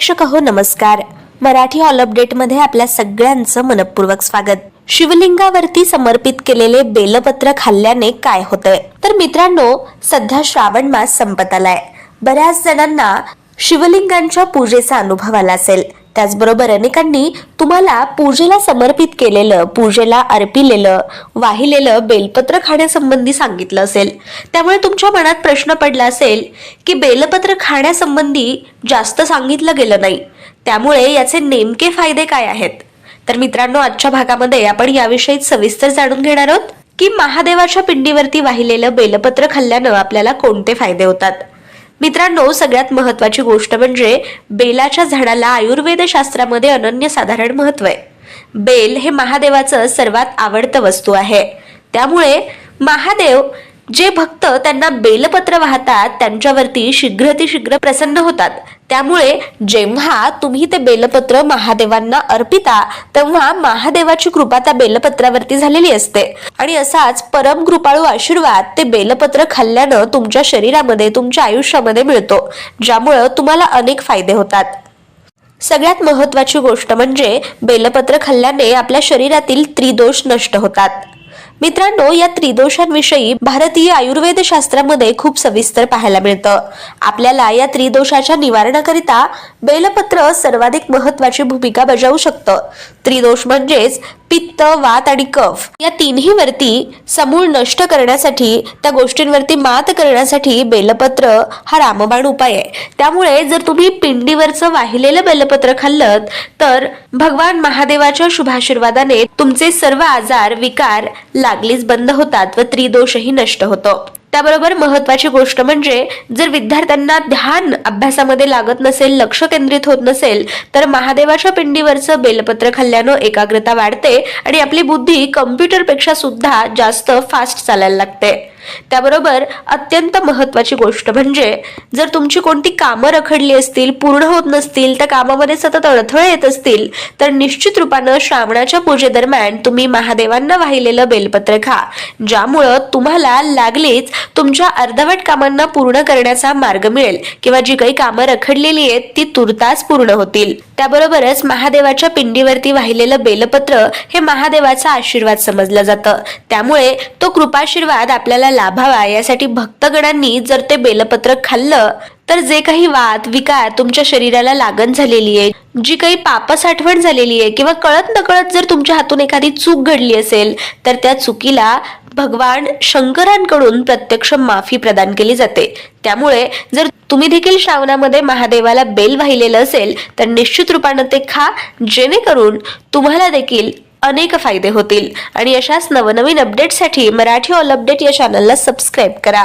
प्रेक्षक हो नमस्कार. मराठी ऑल अपडेटमध्ये आपल्या सगळ्यांचं मनपूर्वक स्वागत. शिवलिंगावरती समर्पित केलेले बेलपत्र खाल्ल्याने काय होतंय? तर मित्रांनो सध्या श्रावण मास संपत आलाय. बऱ्याच जणांना शिवलिंगांच्या पूजेचा अनुभव आला असेल. त्याचबरोबर अनेकांनी तुम्हाला पूजेला समर्पित केलेलं पूजेला अर्पिलेलं वाहिलेलं बेलपत्र खाण्यासंबंधी सांगितलं असेल. त्यामुळे तुमच्या मनात प्रश्न पडला असेल की बेलपत्र खाण्यासंबंधी जास्त सांगितलं गेलं नाही. त्यामुळे याचे नेमके फायदे काय आहेत? तर मित्रांनो आजच्या भागामध्ये आपण याविषयी सविस्तर जाणून घेणार आहोत की महादेवाच्या पिंडीवरती वाहिलेलं बेलपत्र खाल्ल्यानं आपल्याला कोणते फायदे होतात? मित्रांनो सगळ्यात महत्वाची गोष्ट म्हणजे बेलाच्या झाडाला आयुर्वेद शास्त्रामध्ये अनन्यसाधारण महत्त्व आहे. बेल हे महादेवाचं सर्वात आवडतं वस्तू आहे. त्यामुळे महादेव जे भक्त त्यांना बेलपत्र वाहतात त्यांच्यावरती शीघ्रातिशीघ्र प्रसन्न होतात. त्यामुळे जेव्हा तुम्ही ते बेलपत्र महादेवांना अर्पिता तेव्हा महादेवाची कृपा त्या बेलपत्रावरती झालेली असते. आणि असाच परम कृपाळू आशीर्वाद ते बेलपत्र खाल्ल्यानं तुमच्या शरीरामध्ये तुमच्या आयुष्यामध्ये मिळतो ज्यामुळं तुम्हाला अनेक फायदे होतात. सगळ्यात महत्वाची गोष्ट म्हणजे बेलपत्र खाल्ल्याने आपल्या शरीरातील त्रिदोष नष्ट होतात. मित्रांनो या त्रिदोषांविषयी भारतीय आयुर्वेद शास्त्रामध्ये खूप सविस्तर पाहायला मिळतं. आपल्याला या त्रिदोषाच्या निवारणाकरिता बेलपत्र सर्वाधिक महत्वाची भूमिका बजावू शकतं. त्रिदोष म्हणजेच पित्त वात आणि कफ या तिन्ही वरती समूळ नष्ट करण्यासाठी त्या गोष्टींवरती मात करण्यासाठी बेलपत्र हा रामबाण उपाय आहे. त्यामुळे जर तुम्ही पिंडीवरचं वाहिलेलं बेलपत्र खाल्लं तर भगवान महादेवाच्या शुभाशीर्वादाने तुमचे सर्व आजार विकार लागलीच बंद होतात व त्रिदोषही नष्ट होतो. त्याबरोबर महत्वाची गोष्ट म्हणजे जर विद्यार्थ्यांना ध्यान अभ्यासामध्ये लागत नसेल लक्ष केंद्रित होत नसेल तर महादेवाच्या पिंडीवरचं बेलपत्र खाल्ल्यानं एकाग्रता वाढते आणि आपली बुद्धी कम्प्युटरपेक्षा सुद्धा जास्त फास्ट चालायला लागते. त्याबरोबर अत्यंत महत्त्वाची गोष्ट म्हणजे जर तुमची कोणती कामं रखडली असतील पूर्ण होत नसतील त्या कामामध्ये सतत अडथळे येत असतील तर निश्चित रूपानं श्रावणाच्या पूजेदरम्यान तुम्ही महादेवांना वाहिलेलं बेलपत्र खा ज्यामुळं तुम्हाला लागलीच तुमच्या अर्धवट कामांना पूर्ण करण्याचा मार्ग मिळेल किंवा जी काही कामं रखडलेली आहेत ती तुर्तास पूर्ण होतील. त्याबरोबरच महादेवाच्या पिंडीवरती वाहिलेलं बेलपत्र हे महादेवाचा आशीर्वाद समजलं जातं. त्यामुळे तो कृपाशीर्वाद आपल्याला लाभावा यासाठी भक्तगणांनी जर ते बेलपत्र खाल्लं तर जे काही वाद विकार तुमच्या शरीराला लागण झालेली आहे जी काही पाप साठवण झालेली आहे किंवा कळत नकळत जर तुमच्या हातून एखादी चूक घडली असेल तर त्या चुकीला भगवान शंकरांकडून प्रत्यक्ष माफी प्रदान केली जाते. त्यामुळे जर तुम्ही देखील श्रावणामध्ये महादेवाला बेल वाहिलेलं असेल तर निश्चित रूपानं ते खा जेणेकरून तुम्हाला देखील अनेक फायदे होतील. आणि अशाच नवनवीन अपडेटसाठी मराठी ऑल अपडेट या चॅनलला सबस्क्राईब करा.